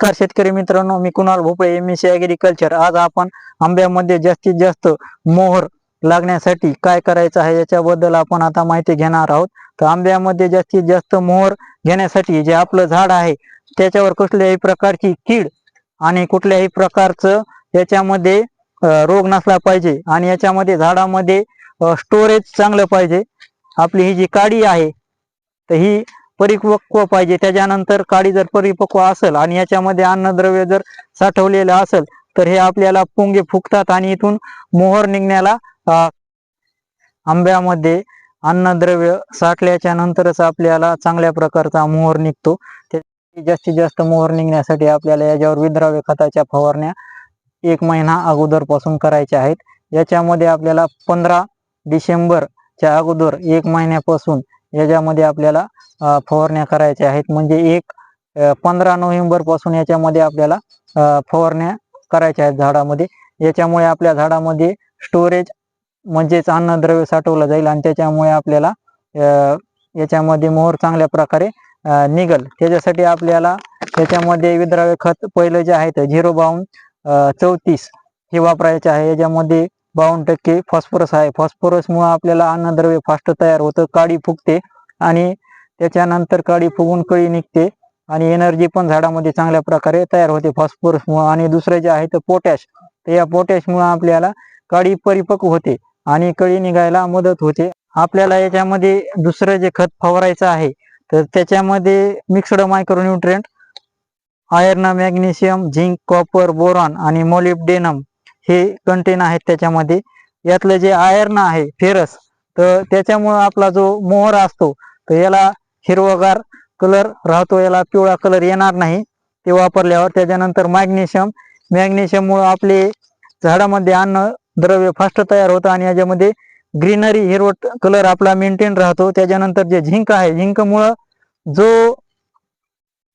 नमस्कार शेतकरी मित्रांनो मी कुणाल भोपळे एम एस ऍग्रिकल्चर आज आपण आंब्यामध्ये जास्तीत जास्त मोहर लागण्यासाठी काय करायचं आहे याच्याबद्दल आपण आता माहिती घेणार आहोत. तर आंब्यामध्ये जास्तीत जास्त मोहर घेण्यासाठी जे आपलं झाड आहे त्याच्यावर कुठल्याही प्रकारची कीड आणि कुठल्याही प्रकारचं याच्यामध्ये रोग नसला पाहिजे आणि याच्यामध्ये झाडामध्ये स्टोरेज चांगलं पाहिजे. आपली ही जी काडी आहे तर ही परिपक्व पाहिजे. त्याच्यानंतर काळी जर परिपक्व असेल आणि याच्यामध्ये अन्नद्रव्य जर साठवलेलं असेल तर हे आपल्याला पुंगे फुकतात आणि इथून मोहर निघण्याला आंब्यामध्ये अन्नद्रव्य साठल्याच्या नंतरच आपल्याला चांगल्या प्रकारचा मोहर निघतो. जास्तीत जास्त मोहर निघण्यासाठी आपल्याला याच्यावर विद्राव्य खताच्या फवारण्या एक महिना अगोदरपासून करायच्या आहेत. याच्यामध्ये आपल्याला पंधरा डिसेंबरच्या अगोदर एक महिन्यापासून याच्यामध्ये आपल्याला फवारण्या करायच्या आहेत. म्हणजे एक पंधरा नोव्हेंबरपासून याच्यामध्ये आपल्याला फवारण्या करायच्या आहेत झाडामध्ये. याच्यामुळे आपल्या झाडामध्ये स्टोरेज म्हणजेच अन्नद्रव्य साठवलं जाईल आणि त्याच्यामुळे आपल्याला याच्यामध्ये मोहर चांगल्या प्रकारे निघल. त्याच्यासाठी आपल्याला याच्यामध्ये विद्राव्य खत पहिलं जे आहे झिरो बावन्न चौतीस हे वापरायचे आहे. याच्यामध्ये बावन्न टक्के फॉस्फरस आहे. फॉस्फरसमुळे आपल्याला अन्नद्रव्य फास्ट तयार होतं काडी फुगते आणि त्याच्यानंतर काडी फुगून कळी निघते आणि एनर्जी पण झाडामध्ये चांगल्या प्रकारे तयार होते फॉस्फरसमुळे. आणि दुसरं जे आहे तर पोटॅश तर या पोटॅशमुळे आपल्याला काडी परिपक्व होते आणि कळी निघायला मदत होते. आपल्याला याच्यामध्ये दुसरं जे खत फवारायचं आहे तर त्याच्यामध्ये mixed micronutrient iron magnesium zinc copper boron आणि मोलिब्डेनम हे कंटेन आहेत त्याच्यामध्ये. यातलं जे आयर्न आहे फेरस तर त्याच्यामुळं आपला जो मोहर असतो तर याला हिरवगार कलर राहतो. याला पिवळा कलर येणार नाही. ते वापरल्यावर त्याच्यानंतर मॅग्नेशियम मॅग्नेशियममुळं आपले झाडामध्ये अन्न द्रव्य फास्ट तयार होतं आणि याच्यामध्ये ग्रीनरी हिरवट कलर आपला मेंटेन राहतो. त्याच्यानंतर जे झिंक आहे झिंकमुळं जो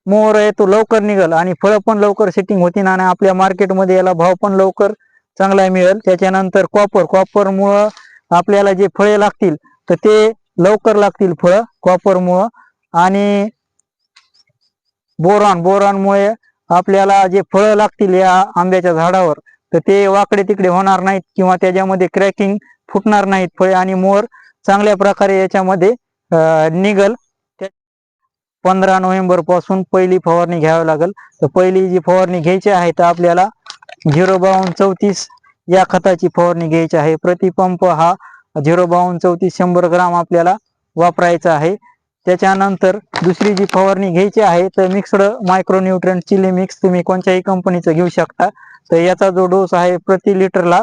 मोहर आहे तो लवकर निघल आणि फळं पण लवकर सेटिंग होतील आणि आपल्या मार्केटमध्ये याला भाव पण लवकर चांगला मिळेल. त्याच्यानंतर कॉपर कॉपरमुळं आपल्याला जे फळे लागतील तर ते लवकर लागतील फळं कॉपरमुळं आणि बोरॉन बोरॉनमुळे आपल्याला जे फळं लागतील या आंब्याच्या झाडावर तर ते वाकडे तिकडे होणार नाहीत किंवा त्याच्यामध्ये क्रॅकिंग फुटणार नाहीत फळे आणि मोर चांगल्या प्रकारे याच्यामध्ये निघल. पंधरा नोव्हेंबरपासून पहिली फवारणी घ्यावी लागेल. तर पहिली जी फवारणी घ्यायची आहे तर आपल्याला झिरो बावन्न चौतीस या खताची फवारणी घ्यायची आहे. प्रतिपंप हा झिरो बावन्न चौतीस शंभर ग्राम आपल्याला वापरायचा आहे. त्याच्यानंतर दुसरी जी फवारणी घ्यायची आहे तर मिक्सड मायक्रोन्युट्रंट चिली मिक्स तुम्ही कोणत्याही कंपनीचं घेऊ शकता. तर याचा जो डोस आहे प्रति लिटरला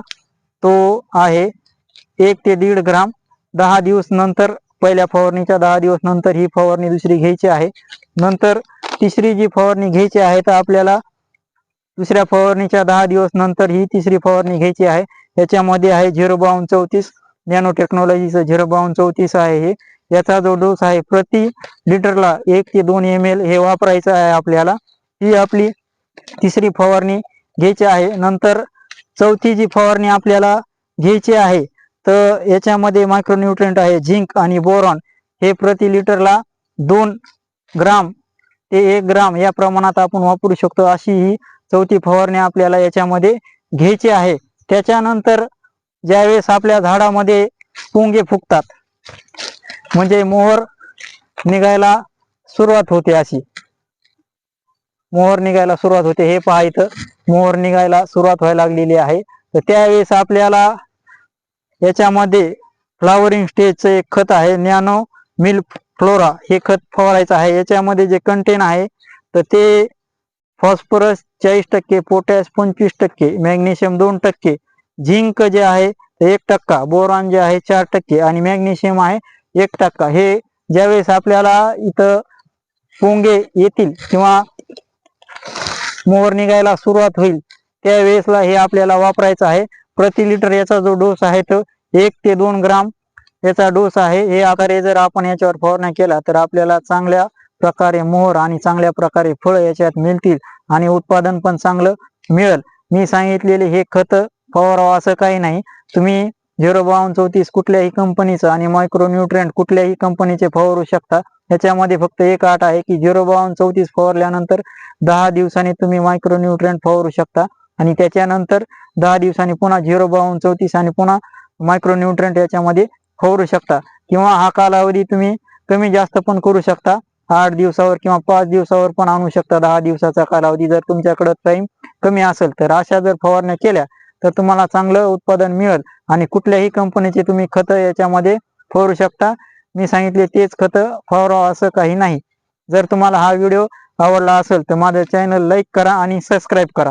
तो आहे एक ते दीड ग्राम. दहा दिवस नंतर पहिल्या फवारणीच्या दहा दिवस नंतर ही फवारणी दुसरी घ्यायची आहे. नंतर तिसरी जी फवारणी घ्यायची आहे तर आपल्याला दुसऱ्या फवारणीच्या दहा दिवस नंतर ही तिसरी फवारणी घ्यायची आहे. याच्यामध्ये आहे झिरो बावन्न चौतीस नॅनो टेक्नॉलॉजीचं झिरो बावन्न चौतीस आहे हे. याचा जो डोस आहे प्रति लिटरला एक ते दोन एम एल हे वापरायचं आहे आपल्याला. ही आपली तिसरी फवारणी घ्यायची आहे. नंतर चौथी जी फवारणी आपल्याला घ्यायची आहे तर याच्यामध्ये मायक्रोन्युट्रिएंट आहे झिंक आणि बोरॉन. हे प्रति लिटरला दोन ग्राम ते एक ग्राम या प्रमाणात आपण वापरू शकतो. अशी ही चौथी फवारणी आपल्याला याच्यामध्ये घ्यायची आहे. त्याच्यानंतर ज्यावेळेस आपल्या झाडामध्ये पोंगे फुगतात म्हणजे मोहर निघायला सुरुवात होते अशी. मोहर निघायला सुरुवात होते. हे पहा इथं मोहर निघायला सुरुवात व्हायला लागलेली आहे. तर त्यावेळेस आपल्याला याच्यामध्ये फ्लावरिंग स्टेजचं एक खत आहे नॅनो मिल फ्लोरा हे खत फवारायचं आहे. याच्यामध्ये जे कंटेन आहे तर ते फॉस्फरस चाळीस टक्के पोटॅश पंचवीस टक्के मॅग्नेशियम दोन टक्के झिंक जे आहे ते एक टक्का बोरॉन जे आहे चार टक्के आणि मॅग्नेशियम आहे एक टक्का. हे ज्यावेळेस आपल्याला इथं पोंगे येतील किंवा मोहर निघायला सुरुवात होईल त्यावेळेसला हे आपल्याला वापरायचं आहे. प्रति लिटर याचा जो डोस आहे तो एक ते दोन ग्राम याचा डोस आहे. हे आकारे जर आपण याच्यावर फवारणी केला तर आपल्याला चांगल्या प्रकारे मोहर आणि चांगल्या प्रकारे फळ याच्यात मिळतील आणि उत्पादन पण चांगलं मिळेल. मी सांगितलेले हे खत फवारावं असं काही नाही. तुम्ही झिरो बावन्न चौतीस कुठल्याही कंपनीचं आणि मायक्रो न्यूट्रिएंट कुठल्याही कंपनीचे फवारू शकता. याच्यामध्ये फक्त एक आठ आहे की झिरो बावन्न चौतीस फवारल्यानंतर दहा दिवसांनी तुम्ही मायक्रो न्यूट्रिएंट फवारू शकता. आणि त्याच्यानंतर दहा दिवसांनी पुन्हा झिरो बावन्न चौतीस आणि पुन्हा मायक्रो न्यूट्रिएंट याच्यामध्ये फवारू शकता. किंवा हा कालावधी तुम्ही कमी जास्त पण करू शकता. आठ दिवसावर किंवा पाच दिवसावर पण आणू शकता. दहा दिवसाचा कालावधी जर तुमच्याकडे टाइम कमी असेल तर. अशा जर फवारण्या केल्या तर तुम्हाला चांगलं उत्पादन मिळेल आणि कुठल्याही कंपनीचे तुम्ही खतं याच्यामध्ये फवारू शकता. मी सांगितले तेच खतं फवारावं असं काही नाही. जर तुम्हाला हा व्हिडिओ आवडला असेल तर माझं चॅनल लाईक करा आणि सबस्क्राईब करा.